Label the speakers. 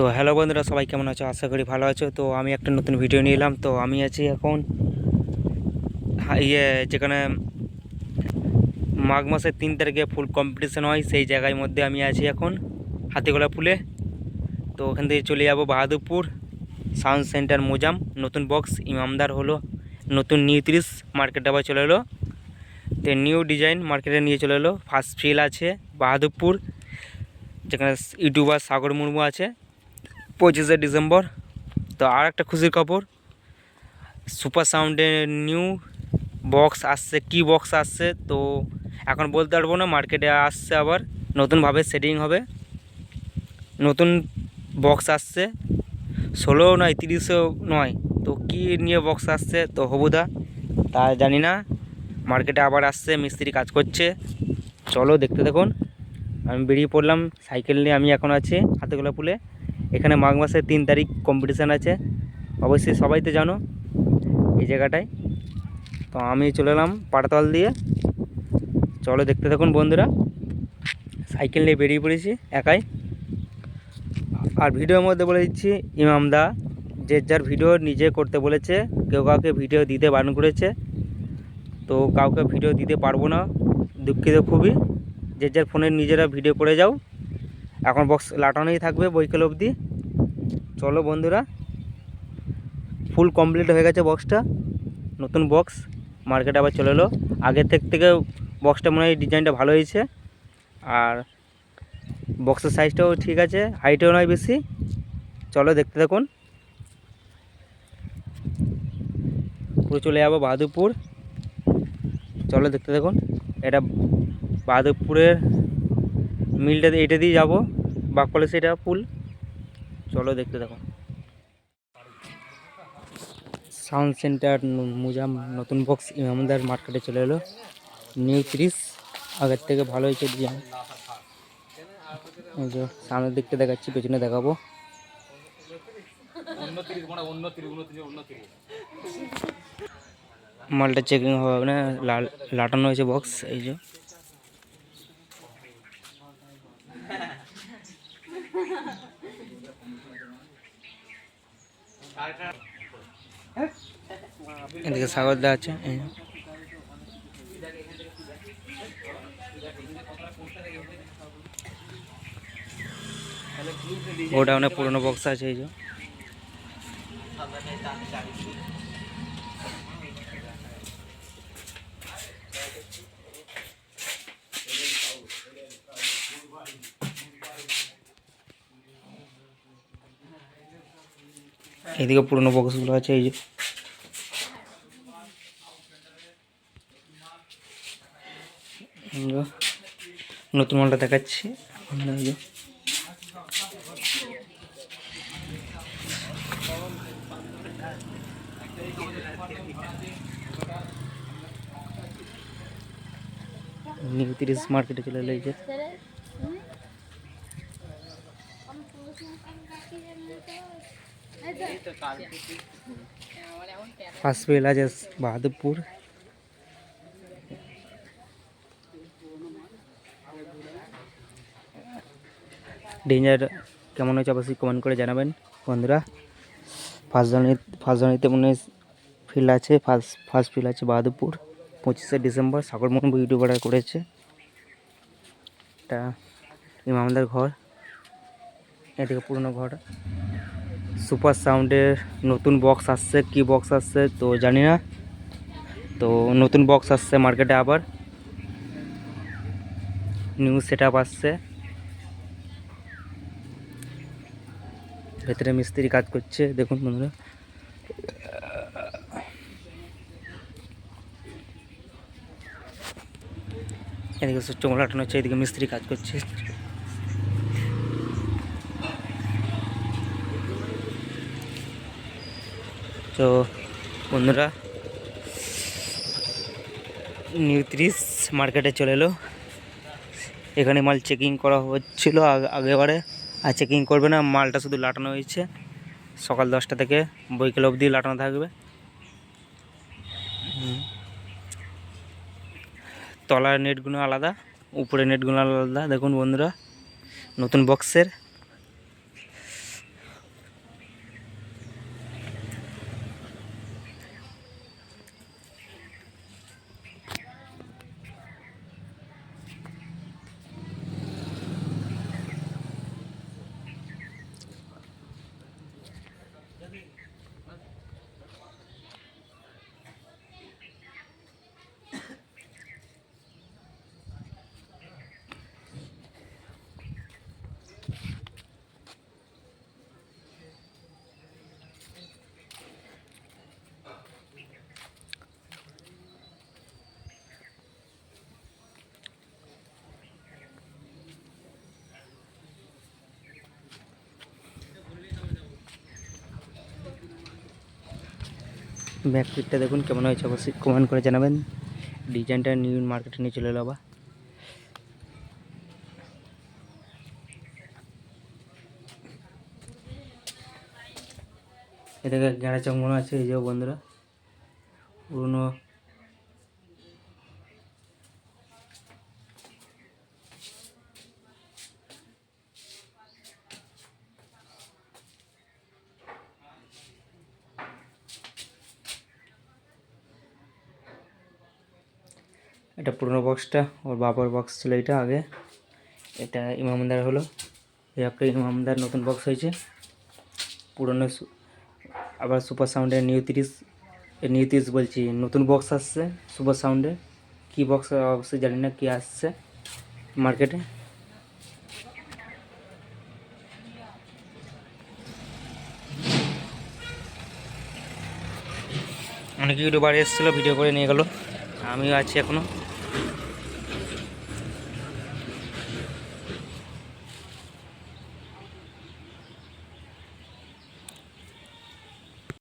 Speaker 1: তো হ্যালো বন্ধুরা, সবাই কেমন আছো? আশা করি ভালো আছো। তো আমি একটা নতুন ভিডিও নিয়ে এলাম তো আমি আছি এখন ইয়ে যেখানে মাঘ মাসের তিন তারিখে ফুল কম্পিটিশন হয়, সেই জায়গার মধ্যে আমি আছি এখন, হাতিগোলা পুলে। তো ওখান থেকে চলে যাব বাহাদুরপুর সাউন্ড সেন্টার মোজাম, নতুন বক্স ইমামদার হলো, নতুন নিউ তিরিশ মার্কেটে আবার চলে এলো। তো নিউ ডিজাইন মার্কেটে নিয়ে চলে এলো। ফার্স্ট ফিল আছে বাহাদুরপুর, যেখানে ইউটিউবার সাগর মুর্মু আছে। পঁচিশে ডিসেম্বর। তো আর একটা খুশির খবর, সুপার সাউন্ডে নিউ বক্স আসছে, কি বক্স আসছে তো এখন বলতে পারব না, মার্কেটে আসছে আবার, নতুনভাবে সেটিং হবে। নতুন বক্স আসছে, ষোলো নয় তিরিশও নয়, তো কি নিয়ে বক্স আসছে তো হবুদা, তা জানি না। মার্কেটে আবার আসছে, মিস্ত্রি কাজ করছে। চলো দেখতে দেখুন আমি বেরিয়ে পড়লাম, সাইকেল নিয়ে আমি এখন আছি হাতেগোলা পুলে এখানে মাঘ মাসের তিন তারিখ কম্পিটিশান আছে। অবশ্যই সবাই তো জানো এই জায়গাটায়। তো আমি চলে এলাম পাটাতল দিয়ে। চলো দেখতে থাকুন বন্ধুরা। সাইকেল নিয়ে বেরিয়ে পড়েছি একাই। আর ভিডিওর মধ্যে বলে দিচ্ছি ইমামদা যে যার ভিডিও নিজে করতে বলেছে, কেউ কাউকে ভিডিও দিতে বারণ করেছে, তো কাউকে ভিডিও দিতে পারব না, দুঃখিত খুবই। যে যার ফোনে নিজেরা ভিডিও করে যাও। এখন বক্স লাটানোই থাকবে বৈকাল অবধি। চলো বন্ধুরা ফুল কমপ্লিট হয়ে গেছে বক্সটা নতুন বক্স মার্কেটে আবার চলে এলো। আগের থেকে থেকে বক্সটা মনে হয় ডিজাইনটা ভালো হয়েছে। আর বক্সের সাইজটাও ঠিক আছে হাইটেও নয় বেশি। চলো দেখতে থাকুন। পুরো চলে যাব বাহাদুরপুর। চলো দেখতে দেখুন এটা বাহাদুরপুরের মিলটা এটা দিয়ে যাব, বাকপলে সেটা পুল চলো দেখতে দেখো সাউন্ড সেন্টার মুজাম, নতুন বক্স আমাদের মার্কেটে চলে এলো। নিউ ত্রিশ আগের থেকে ভালো হয়েছে ডিজাইন। এই সামনের দিকটা দেখাচ্ছি, পেছনে দেখাবো। মালটা চেকিং হবে না লা- লাটানো হয়েছে বক্স, এই যে। এদিকে সাগর দা আছে অনেক পুরনো বক্স আছে এই যে। এদিকে পুরনো বক্সগুলো আছে, এই যে। নতুন মালটা দেখাচ্ছি। নিউ তিরিশ মার্কেটে চলে এলো এই যে। ফার্স্ট আছে বাহাদুরপুর ডেঞ্জার কেমন হয়েছে অবশ্যই কমেন্ট করে জানাবেন, বন্ধুরা। ফার্স্ট জানুয়ারি ফার্স্ট জানুয়ারিতে মনে ফিল্ড আছে ফার্স্ট ফার্স্ট ফিল্ড আছে বাহাদুরপুর পঁচিশে ডিসেম্বর সাগরমোহন ইউটিউবাররা করেছে। এটা ইমামদার ঘর। এদিকে পুরনো ঘর। সুপার সাউন্ডের নতুন বক্স আসছে। কি বক্স আসছে? তো জানি না। তো নতুন বক্স আসছে মার্কেটে আবার। নিউ সেট আসছে। ভেতরে মিস্ত্রি কাজ করছে। দেখুন বন্ধুরা। এদিকে সুচ্চ লাটানো হচ্ছে, এদিকে মিস্ত্রি কাজ করছে। তো বন্ধুরা নিউ ত্রিশ মার্কেটে চলে এলো। এখানে মাল চেকিং করা হচ্ছিল আগেবারে। আর চেকিং করবে না, মালটা শুধু লাটানো হয়েছে। সকাল দশটা থেকে বৈকাল অবধি লাটানো থাকবে। তলার নেটগুলো আলাদা উপরে নেটগুলো আলাদা। দেখুন বন্ধুরা, নতুন বক্সের Amén. ব্যাক পিকটা দেখুন কেমন হয়েছে, অবশ্যই কমেন্ট করে জানাবেন। ডিজাইনটা নিউ মার্কেটে নিয়ে চলে এলো আবার। এটাকে গেঁড়া চঙ্গন আছে এই যে বন্ধুরা, পুরনো এটা পুরনো বক্সটা ওর বাবার বক্স ছিল এটা আগে। এটা ইমামদার হলো। এই একটা ইমামদার নতুন বক্স হয়েছে। পুরনো আবার সুপার সাউন্ডের নিউ তিরিশ নিউ তিরিশ বলছি। নতুন বক্স আসছে সুপার সাউন্ডের কী বক্স অবশ্যই জানি না, কী আসছে মার্কেটে অনেক ইউটিউবার এসেছিল ভিডিও করে নিয়ে গেলো। আমিও আছি এখনও